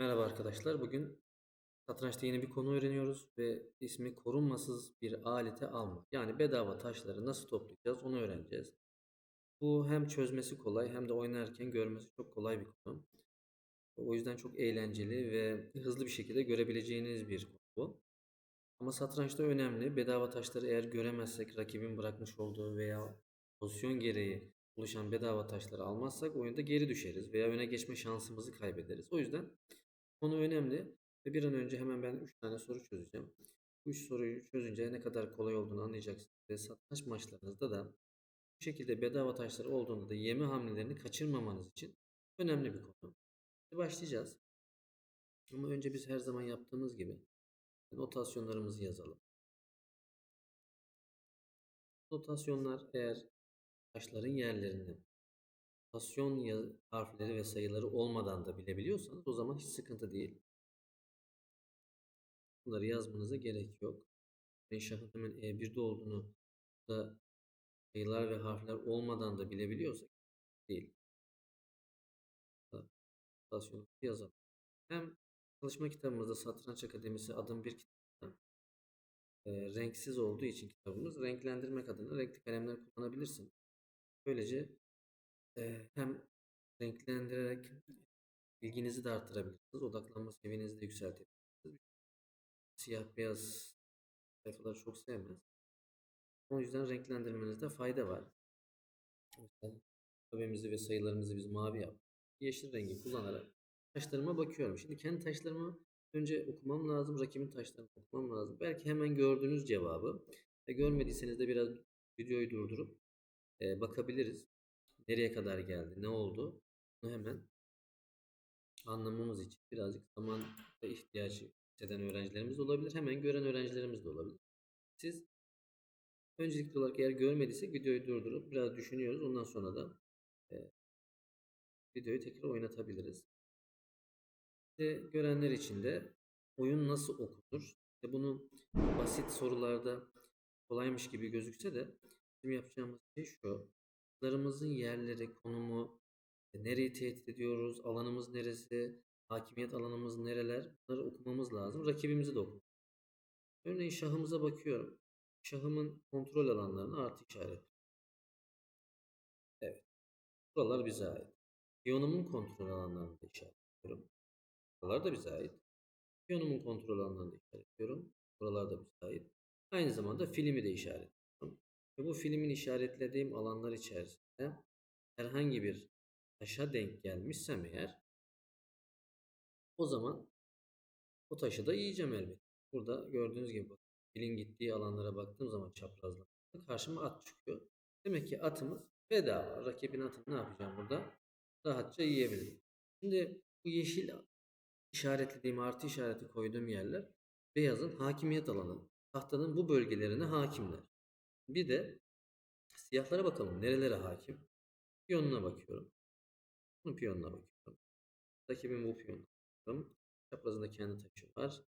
Merhaba arkadaşlar. Bugün satrançta yeni bir konu öğreniyoruz ve ismi korunmasız bir alete alma. Yani bedava taşları nasıl toplayacağız onu öğreneceğiz. Bu hem çözmesi kolay hem de oynarken görmesi çok kolay bir konu. O yüzden çok eğlenceli ve hızlı bir şekilde görebileceğiniz bir konu bu. Ama satrançta önemli. Bedava taşları eğer göremezsek rakibin bırakmış olduğu veya pozisyon gereği oluşan bedava taşları almazsak oyunda geri düşeriz veya öne geçme şansımızı kaybederiz. O yüzden Konu önemli ve bir an önce hemen ben 3 tane soru çözeceğim. Bu 3 soruyu çözünce ne kadar kolay olduğunu anlayacaksınız ve satranç maçlarınızda da bu şekilde bedava taşları olduğunda da yeme hamlelerini kaçırmamanız için önemli bir konu. Şimdi başlayacağız. Ama önce biz her zaman yaptığımız gibi notasyonlarımızı yazalım. Notasyonlar eğer taşların yerlerini notasyon harfleri ve sayıları olmadan da bilebiliyorsanız o zaman hiç sıkıntı değil. Bunları yazmanıza gerek yok. Şahın hemen E1'de olduğunu da sayılar ve harfler olmadan da bilebiliyorsak değil. Notasyonu yazalım. Hem çalışma kitabımızda Satranç Akademisi adım bir kitabında e, renksiz olduğu için kitabımız renklendirmek adına renkli kalemler kullanabilirsin. Böylece hem renklendirerek bilginizi de arttırabilirsiniz. Odaklanma seviyenizi de yükseltebilirsiniz. Siyah beyaz sayfaları çok sevmez. O yüzden renklendirmenizde fayda var. Mesela öbemizi ve sayılarımızı biz mavi yaptık. Yeşil rengi kullanarak taşlarıma bakıyorum. Şimdi kendi taşlarımı önce okumam lazım. Rakibin taşlarını okumam lazım. Belki hemen gördüğünüz cevabı ve görmediyseniz de biraz videoyu durdurup e, bakabiliriz. Nereye kadar geldi? Ne oldu? Bunu hemen anlamamız için birazcık zaman ve ihtiyacı hisseden öğrencilerimiz olabilir. Hemen gören öğrencilerimiz de olabilir. Siz öncelikli olarak eğer görmediysek videoyu durdurup biraz düşünüyoruz. Ondan sonra da e, videoyu tekrar oynatabiliriz. İşte görenler için de oyun nasıl okunur? İşte bunu basit sorularda kolaymış gibi gözükse de bizim yapacağımız şey şu. Larımızın yerleri, konumu, e, nereyi tehdit ediyoruz, alanımız neresi, hakimiyet alanımız nereler bunları okumamız lazım. Rakibimizi de okumamız Örneğin şahımıza bakıyorum. Şahımın kontrol alanlarına artı işaret. Evet. Buralar bize ait. Piyonumun kontrol alanlarını da işaretliyorum. Buralar da bize ait. Piyonumun kontrol alanlarını da işaretliyorum. Buralar da bize ait. Aynı zamanda filmi de işaret. Ve bu filmin işaretlediğim alanlar içerisinde herhangi bir taşa denk gelmişsem eğer o zaman o taşı da yiyeceğim elbette. Burada gördüğünüz gibi filin gittiği alanlara baktığım zaman çaprazlarında karşıma at çıkıyor. Demek ki atımız bedava. Rakibin atını ne yapacağım burada? Rahatça yiyebilirim. Şimdi bu yeşil işaretlediğim artı işareti koyduğum yerler beyazın hakimiyet alanı. Tahtanın bu bölgelerine hakimler. Bir de siyahlara bakalım. Nerelere hakim? Piyonuna bakıyorum. Bunun piyonuna bakıyorum. Rakibin bu piyonuna bakıyorum. Çaprazında kendi taşı var.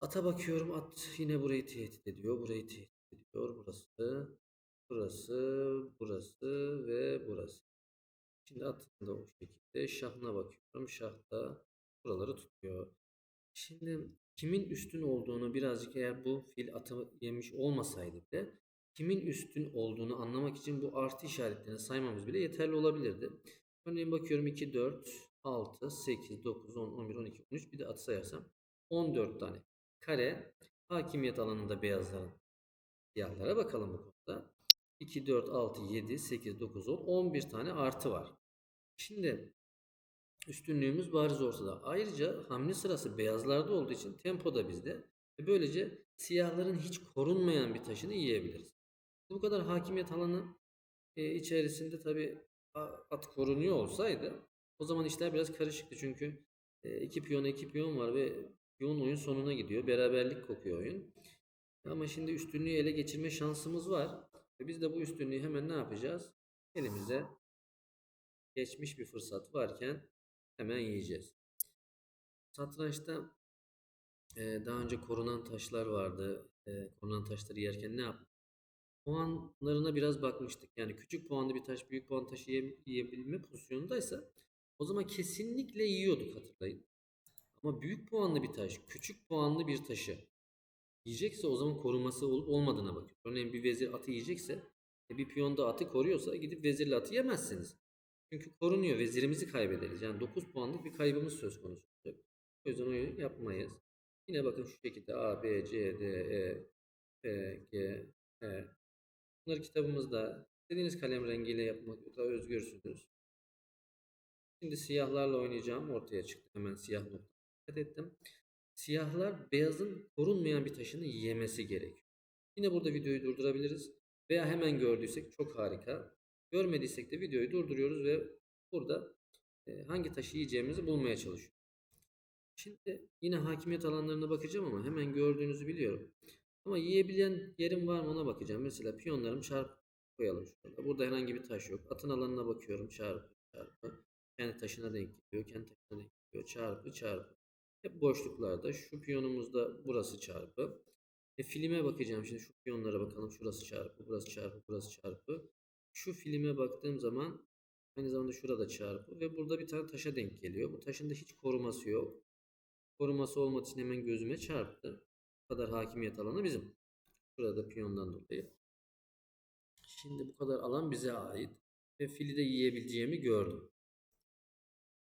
Ata bakıyorum. At yine burayı tehdit ediyor. Burayı tehdit ediyor. Burası, burası, burası ve burası. Şimdi atın da o şekilde. Şahına bakıyorum. Şah da buraları tutuyor. Şimdi kimin üstün olduğunu birazcık eğer bu fil atı yemiş olmasaydı bile kimin üstün olduğunu anlamak için bu artı işaretlerini saymamız bile yeterli olabilirdi. Örneğin bakıyorum 2, 4, 6, 8, 9, 10, 11, 12, 13 bir de atı sayarsam 14 tane kare hakimiyet alanında beyazların siyahlara bakalım bu konuda. 2, 4, 6, 7, 8, 9, 10, 11 tane artı var. Şimdi üstünlüğümüz bariz ortada. Ayrıca hamle sırası beyazlarda olduğu için tempo da bizde. Böylece siyahların hiç korunmayan bir taşını yiyebiliriz. Bu kadar hakimiyet alanı e, içerisinde tabi at korunuyor olsaydı o zaman işler biraz karışıktı. Çünkü e, iki piyon iki piyon var ve piyon oyun sonuna gidiyor. Beraberlik kokuyor oyun. Ama şimdi üstünlüğü ele geçirme şansımız var. Ve biz de bu üstünlüğü hemen ne yapacağız? Elimize geçmiş bir fırsat varken hemen yiyeceğiz. Satrançta e, daha önce korunan taşlar vardı. E, korunan taşları yerken ne yaptık? Puanlarına biraz bakmıştık. Yani küçük puanlı bir taş büyük puan taşı yiyebilme pozisyonundaysa o zaman kesinlikle yiyorduk hatırlayın. Ama büyük puanlı bir taş, küçük puanlı bir taşı yiyecekse o zaman koruması olup olmadığına bakıyor. Örneğin bir vezir atı yiyecekse e, bir piyon da atı koruyorsa gidip vezirle atı yemezsiniz. Çünkü korunuyor. Vezirimizi kaybederiz. Yani 9 puanlık bir kaybımız söz konusu. O yüzden oyunu yapmayız. Yine bakın şu şekilde A, B, C, D, E, F, G, H. Bunları kitabımızda istediğiniz kalem rengiyle yapmakta özgürsünüz. Şimdi siyahlarla oynayacağım. Ortaya çıktı. Hemen siyah nokta. Dikkat ettim. Siyahlar beyazın korunmayan bir taşını yemesi gerekiyor. Yine burada videoyu durdurabiliriz. Veya hemen gördüysek çok harika. Görmediysek de videoyu durduruyoruz ve burada e, hangi taşı yiyeceğimizi bulmaya çalışıyoruz. Şimdi yine hakimiyet alanlarına bakacağım ama hemen gördüğünüzü biliyorum. Ama yiyebilen yerim var mı ona bakacağım. Mesela piyonlarım çarpı koyalım şurada. Burada herhangi bir taş yok. Atın alanına bakıyorum çarpı çarpı. Kendi taşına denk geliyor. Kendi taşına denk geliyor. Çarpı çarpı. Hep boşluklarda. Şu piyonumuzda burası çarpı. E, filme bakacağım şimdi şu piyonlara bakalım. Şurası çarpı, burası çarpı, burası çarpı. Şu filme baktığım zaman aynı zamanda şurada çarpı ve burada bir tane taşa denk geliyor. Bu taşın da hiç koruması yok. Koruması olmadığı için hemen gözüme çarptı. Kadar hakimiyet alanı bizim. Burada piyondan dolayı. Şimdi bu kadar alan bize ait. Ve fili de yiyebileceğimi gördüm.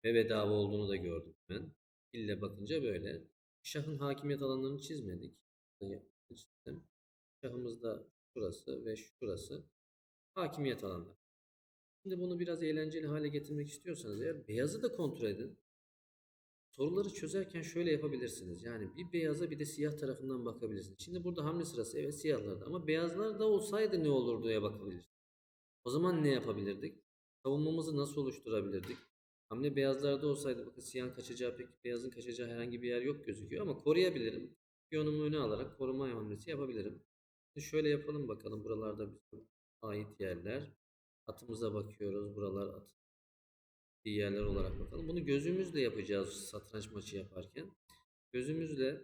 Ve bedava olduğunu da gördüm ben. Fille bakınca böyle. Şahın hakimiyet alanlarını çizmedik. Çizdim. Şahımızda şurası ve şurası hakimiyet alanları. Şimdi bunu biraz eğlenceli hale getirmek istiyorsanız eğer beyazı da kontrol edin. Soruları çözerken şöyle yapabilirsiniz. Yani bir beyaza bir de siyah tarafından bakabilirsiniz. Şimdi burada hamle sırası evet siyahlarda ama beyazlar da olsaydı ne olurduya bakabilirsiniz. O zaman ne yapabilirdik? Savunmamızı nasıl oluşturabilirdik? Hamle beyazlarda olsaydı bakın siyahın kaçacağı pek beyazın kaçacağı herhangi bir yer yok gözüküyor ama koruyabilirim. Piyonumu öne alarak koruma hamlesi yapabilirim. Şimdi şöyle yapalım bakalım buralarda bize ait yerler. Atımıza bakıyoruz. Buralar at yerler olarak bakalım. Bunu gözümüzle yapacağız satranç maçı yaparken. Gözümüzle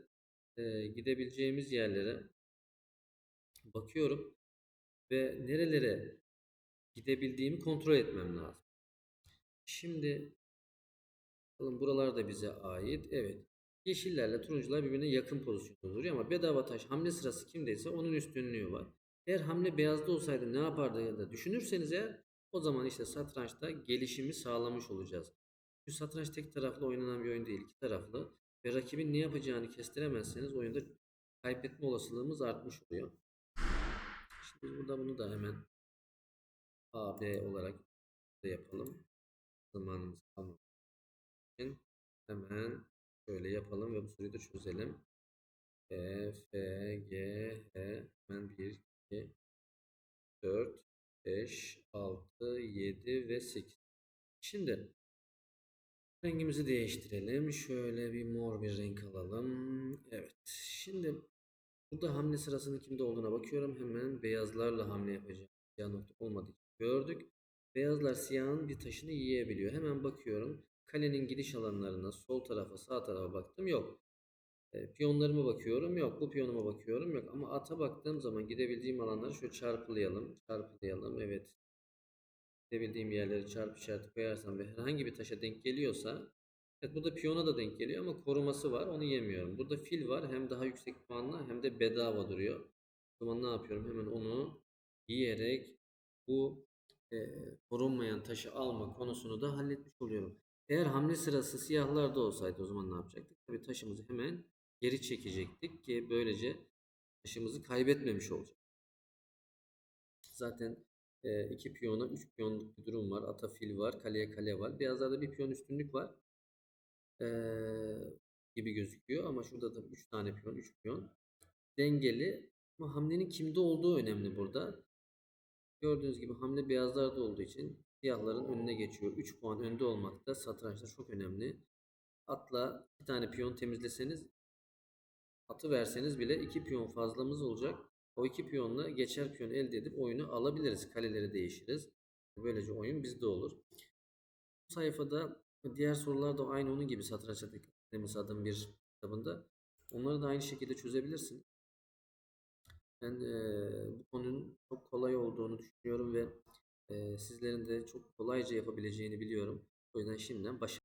e, gidebileceğimiz yerlere bakıyorum ve nerelere gidebildiğimi kontrol etmem lazım. Şimdi bakalım buralar da bize ait. Evet. Yeşillerle turuncular birbirine yakın pozisyonda duruyor ama bedava taş hamle sırası kimdeyse onun üstünlüğü var. Eğer hamle beyazda olsaydı ne yapardı ya da düşünürseniz eğer o zaman işte satrançta gelişimi sağlamış olacağız. Çünkü satranç tek taraflı oynanan bir oyun değil, iki taraflı ve rakibin ne yapacağını kestiremezseniz oyunda kaybetme olasılığımız artmış oluyor. Şimdi biz burada bunu da hemen A, B olarak da yapalım. Zamanımız kalmamak için hemen şöyle yapalım ve bu soruyu da çözelim. E, F, G, H, hemen 1, 2, 4, 5, 6, 7 ve 8. Şimdi rengimizi değiştirelim. Şöyle bir mor bir renk alalım. Evet. Şimdi burada hamle sırasının kimde olduğuna bakıyorum. Hemen beyazlarla hamle yapacağım. Siyah nokta olmadığı için gördük. Beyazlar siyahın bir taşını yiyebiliyor. Hemen bakıyorum. Kalenin gidiş alanlarına sol tarafa sağ tarafa baktım. Yok. E, piyonlarıma bakıyorum. Yok. Bu piyonuma bakıyorum. Yok. Ama ata baktığım zaman gidebildiğim alanları şöyle çarpılayalım. Çarpılayalım. Evet. Gidebildiğim yerleri çarpı işareti koyarsam ve herhangi bir taşa denk geliyorsa Evet burada piyona da denk geliyor ama koruması var. Onu yemiyorum. Burada fil var. Hem daha yüksek puanla hem de bedava duruyor. O zaman ne yapıyorum? Hemen onu yiyerek bu e, korunmayan taşı alma konusunu da halletmiş oluyorum. Eğer hamle sırası siyahlarda olsaydı o zaman ne yapacaktık? Tabii taşımızı hemen geri çekecektik ki böylece taşımızı kaybetmemiş olacak. Zaten e, iki piyona üç piyonluk bir durum var. Ata fil var. Kaleye kale var. Beyazlarda bir piyon üstünlük var. E, gibi gözüküyor ama şurada da 3 tane piyon, 3 piyon. Dengeli ama hamlenin kimde olduğu önemli burada. Gördüğünüz gibi hamle beyazlarda olduğu için siyahların önüne geçiyor. 3 puan önde olmak da satrançta çok önemli. Atla bir tane piyon temizleseniz atı verseniz bile 2 piyon fazlamız olacak. O iki piyonla geçer piyon elde edip oyunu alabiliriz. Kaleleri değişiriz. Böylece oyun bizde olur. Bu sayfada diğer sorular da aynı onun gibi satranç akademisi adın bir kitabında. Onları da aynı şekilde çözebilirsin. Ben e, bu konunun çok kolay olduğunu düşünüyorum ve e, sizlerin de çok kolayca yapabileceğini biliyorum. O yüzden şimdiden başarılar.